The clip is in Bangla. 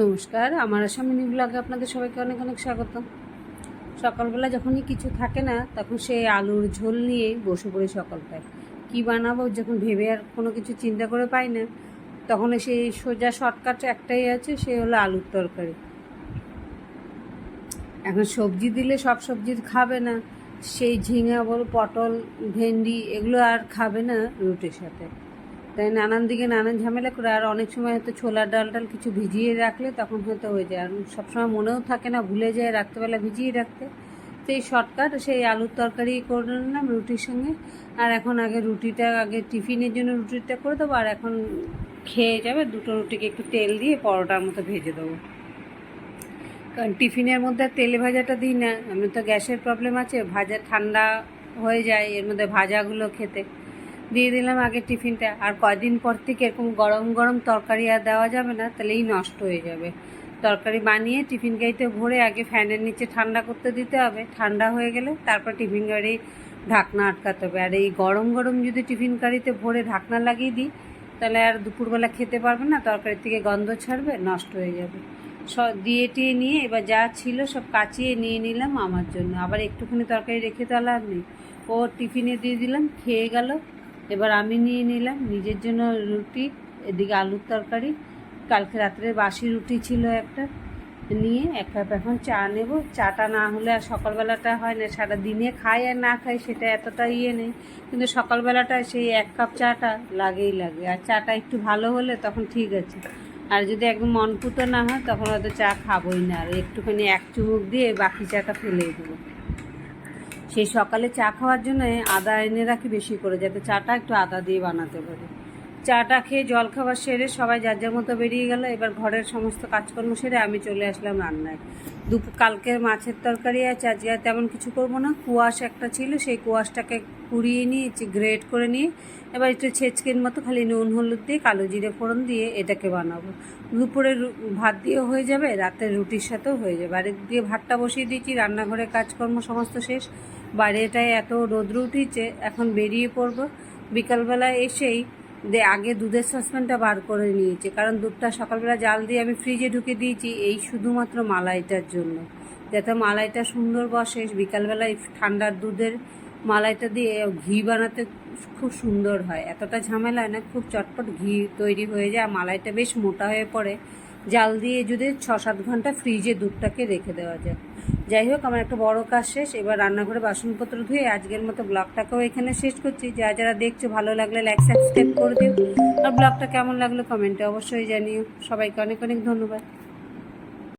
নমস্কার, আমার আসামিনী ব্লগে আপনাদের সবাইকে অনেক অনেক স্বাগত সকালবেলা যখনই কিছু থাকে না, তখন সে আলুর ঝোল নিয়ে বসে পড়ে সকালটায়। কী বানাবো, যখন ভেবে আর কোনো কিছু চিন্তা করে পাই না, তখন সেই সোজা শর্টকাট একটাই আছে, সে হলো আলুর তরকারি। এখন সবজি দিলে সব সবজি খাবে না, সেই ঝিঙা বল পটল, ভেন্ডি, এগুলো আর খাবে না রুটির সাথে। তাই নানান দিকে নানান ঝামেলা করে, আর অনেক সময় হয়তো ছোলার ডাল ডাল কিছু ভিজিয়ে রাখলে তখন হয়তো হয়ে যায়। আর সবসময় মনেও থাকে না, ভুলে যায় রাত্রেবেলা ভিজিয়ে রাখতে। তো এই শর্টকাট সেই আলুর তরকারি করে নিলাম রুটির সঙ্গে। আর এখন আগে রুটিটা, আগে টিফিনের জন্য রুটিটা করে দেবো, আর এখন খেয়ে যাবে দুটো রুটিকে একটু তেল দিয়ে পরোটার মতো ভেজে দেবো। কারণ টিফিনের মধ্যে তেলে ভাজাটা দিই না আমি তো গ্যাসের প্রবলেম আছে, ভাজা ঠান্ডা হয়ে যায়, এর মধ্যে ভাজাগুলো খেতে। দিয়ে দিলাম আগে টিফিনটা। আর কয়দিন পর থেকে এরকম গরম গরম তরকারি আর দেওয়া যাবে না তাহলেই নষ্ট হয়ে যাবে। তরকারি বানিয়ে টিফিন গাড়িতে ভরে আগে ফ্যানের নিচে ঠান্ডা করতে দিতে হবে। ঠান্ডা হয়ে গেলে তারপর টিফিন গাড়ি ঢাকনা আটকাতে হবে। আর এই গরম গরম যদি টিফিন গাড়িতে ভরে ঢাকনা লাগিয়ে দিই, তাহলে আর দুপুরবেলা খেতে পারবে না, তরকারির থেকে গন্ধ ছাড়বে, নষ্ট হয়ে যাবে। সব দিয়ে টিয়ে নিয়ে এবার যা ছিল সব কাচিয়ে নিয়ে নিলাম আমার জন্য। আবার একটুখানি তরকারি রেখে তো আর নেই। ও টিফিনে দিয়ে দিলাম, খেয়ে গেল। এবার আমি নিয়ে নিলাম। নিজের জন্য রুটি, এদিকে আলুর তরকারি। কালকে রাত্রে বাসি রুটি ছিল একটা। নিয়ে এক কাপ এখন চা নেব। চাটা না হলে আর সকালবেলাটা হয় না। সারা দিনে খাই আর না খাই সেটা এতটা ইয়ে নেই। কিন্তু সকালবেলাটা সেই এক কাপ চাটা লাগেই লাগে। আর চাটা একটু ভালো হলে তখন ঠিক আছে। আর যদি একদম মনপুতো না হয়, তখন হয়তো চা খাবোই না। আর একটুখানি এক চুমুক দিয়ে বাকি চাটা ফেলেই দেবো। সেই সকালে চা খাওয়ার জন্য আদা এনে রাখি বেশি করে, যাতে চাটা একটু আদা দিয়ে বানাতে পারি। চাটা খেয়ে জল খাবার সেরে সবাই যার যার মতো বেরিয়ে গেল, এবার ঘরের সমস্ত কাজকর্ম সেরে আমি চলে আসলাম রান্নায়। দুপুর কালকের মাছের তরকারি আছে, আজকে আর তেমন কিছু করব না। কুয়াশ একটা ছিল, সেই কুয়াশটাকে কুড়িয়ে নিয়ে গ্রেট করে নিয়ে, এবার একটু ছেচকের মতো খালি নুন, হলুদ দিয়ে, কালো জিরে ফোড়ন দিয়ে এটাকে বানাবো। দুপুরে ভাত দিয়েও হয়ে যাবে রাতের রুটির সাথেও হয়ে যাবে। আর দিয়ে ভাতটা বসিয়ে দিয়েছি, রান্নাঘরে কাজকর্ম সমস্ত শেষ। বাইরেটায় এত রোদ্র উঠিছে, এখন বেরিয়ে পড়ব। বিকালবেলা এসেই দে আগে দুধের সসপ্যানটা বার করে নিয়েছি, কারণ দুধটা সকালবেলা জাল দিয়ে আমি ফ্রিজে ঢুকে দিয়েছি, এই শুধুমাত্র মালাইটার জন্য। যাতে মালাইটা সুন্দর বসে বিকালবেলায় ঠান্ডার দুধের মালাইটা দিয়ে ঘি বানাতে খুব সুন্দর হয়। এতটা ঝামেলা না, খুব চটপট ঘি তৈরি হয়ে যায় মালাইটা বেশ মোটা হয়ে পড়ে। জাল দিয়ে যদি ছ সাত ঘণ্টা ফ্রিজে দুধটাকে রেখে দেওয়া যায়। যাই হোক, আমার একটা বড় কাজ শেষ। এবার রান্নাঘরে বাসনপত্র ধুয়ে আজকের মতো ব্লগটাকেও এখানে শেষ করছি। যা যারা দেখছ, ভালো লাগলে লাইক সাবস্ক্রাইব করে দিও। আর ব্লগটা কেমন লাগল কমেন্টে অবশ্যই জানিও। সবাইকে অনেক অনেক ধন্যবাদ।